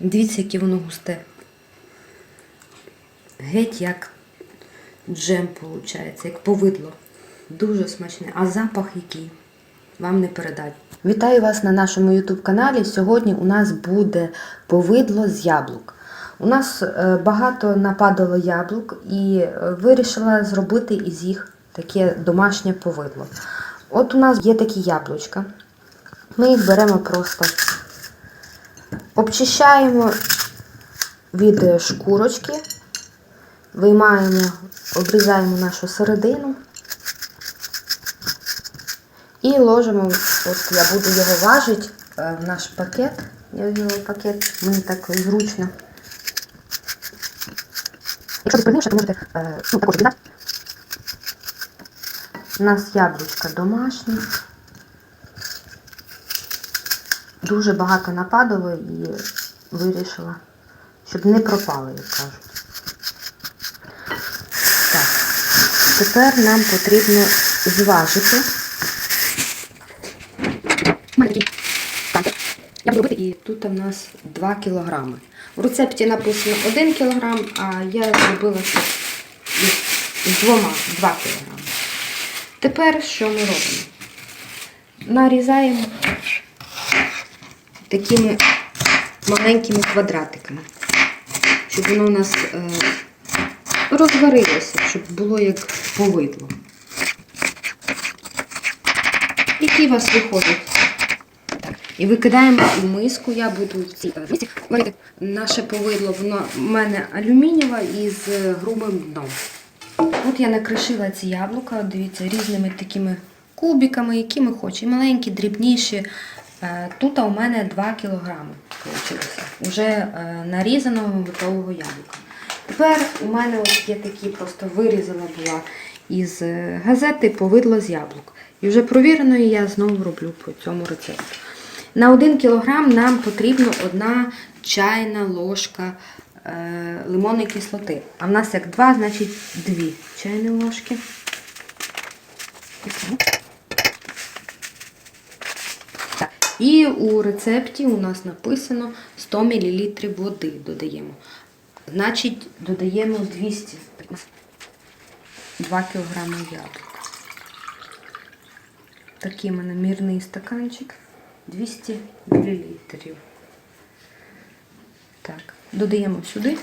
Дивіться, яке воно густе. Геть як джем виходить, як повидло. Дуже смачне. А запах який? Вам не передать. Вітаю вас на нашому YouTube каналі. Сьогодні у нас буде повидло з яблук. У нас е, багато нападало яблук і е, вирішила зробити із їх таке домашнє повидло. От у нас є такі яблучка. Ми їх беремо просто обчищаємо від шкурочки, виймаємо, обрізаємо нашу середину і ложимо, от я буду його важити е, в наш пакет. Я взяла пакет, мені так зручно. Якщо спільніше, то можете е, ну, також обрізати. У нас яблучка домашні. Дуже багато нападало і вирішила, щоб не пропали, як кажуть. Так, тепер нам потрібно зважити. І тут у нас 2 кілограми. В рецепті написано 1 кілограм, а я зробила з двома 2 кілограми. Тепер що ми робимо? Нарізаємо такими маленькими квадратиками, щоб воно у нас е, розварилося, щоб було як повидло. Які у вас виходять? І викидаємо у миску, я буду в цій е, мисці варити наше повидло, воно в мене алюмінієве із е, грубим дном. От я накришила ці яблука, дивіться, різними такими кубиками, які ми хочемо. І маленькі, дрібніші. Е, Тут у мене 2 кілограми вийшло. Уже е, нарізаного готового яблука. Тепер у мене ось є такі, просто вирізала була із е, газети повидло з яблук. І вже провіреної я знову роблю по цьому рецепту. На 1 кілограм нам потрібно одна чайна ложка е, лимонної кислоти. А в нас як 2, значить 2 чайні ложки. Так. І у рецепті у нас написано 100 мл води додаємо. Значить, додаємо 200 2 кг яблук. Такий у мене мірний стаканчик. 200 мл. Так, додаємо сюди.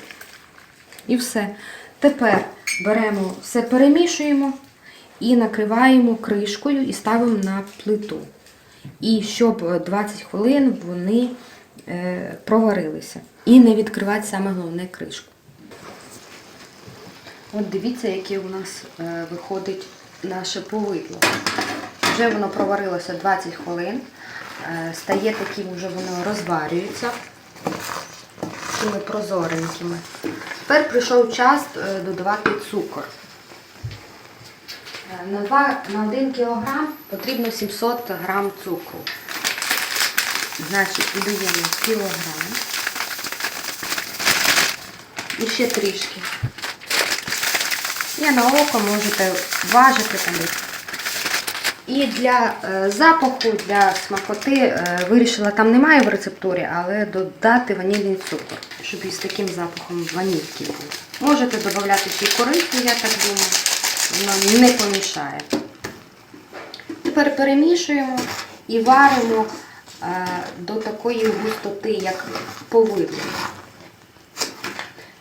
І все. Тепер беремо все, перемішуємо і накриваємо кришкою і ставимо на плиту. І щоб е, 20 хвилин вони е, проварилися. І не відкривати саме головне кришку. От дивіться, яке у нас е, виходить наше повидло. Вже воно проварилося 20 хвилин. Е, стає таким, вже воно розварюється такими прозоренькими. Тепер прийшов час е, додавати цукор. Е, На, 2, на 1 кг потрібно 700 грам цукру. Значить, додаємо кілограм. І ще трішки. І на око можете важити там. І для е, запаху, для смакоти е, вирішила, там немає в рецептурі, але додати ванільний цукор, щоб із таким запахом ванільки був. Можете додати ще корицю, я так думаю, воно не помішає. Тепер перемішуємо і варимо е, до такої густоти, як повидло.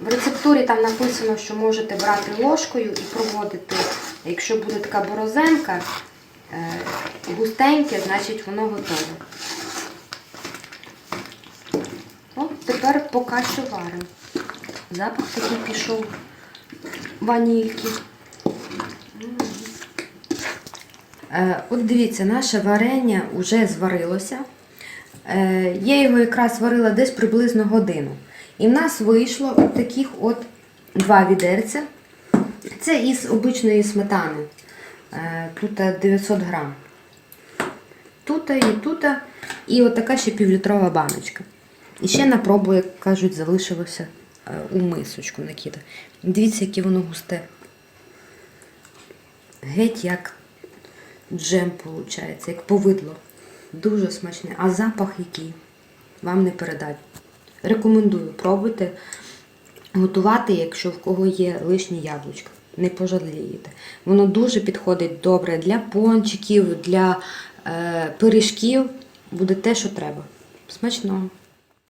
В рецептурі там написано, що можете брати ложкою і проводити, якщо буде така борозенка, е, густеньке, значить воно готове. От тепер поки що варимо. Запах такий пішов ванільки. М. Е, От дивіться, наше варення вже зварилося. Е, Я його якраз варила десь приблизно годину. І в нас вийшло от таких от два відерця. Це із обичної сметани. Е, Тут 900 грам. Тут і тут. І от така ще півлітрова баночка. І ще на пробу, як кажуть, залишилося е, у мисочку накида. Дивіться, яке воно густе. Геть як джем виходить, як повидло. Дуже смачне. А запах який? Вам не передать. Рекомендую пробуйте готувати, якщо в кого є лишні яблучка. Не пожалієте. Воно дуже підходить добре для пончиків, для е, пиріжків. Буде те, що треба. Смачного!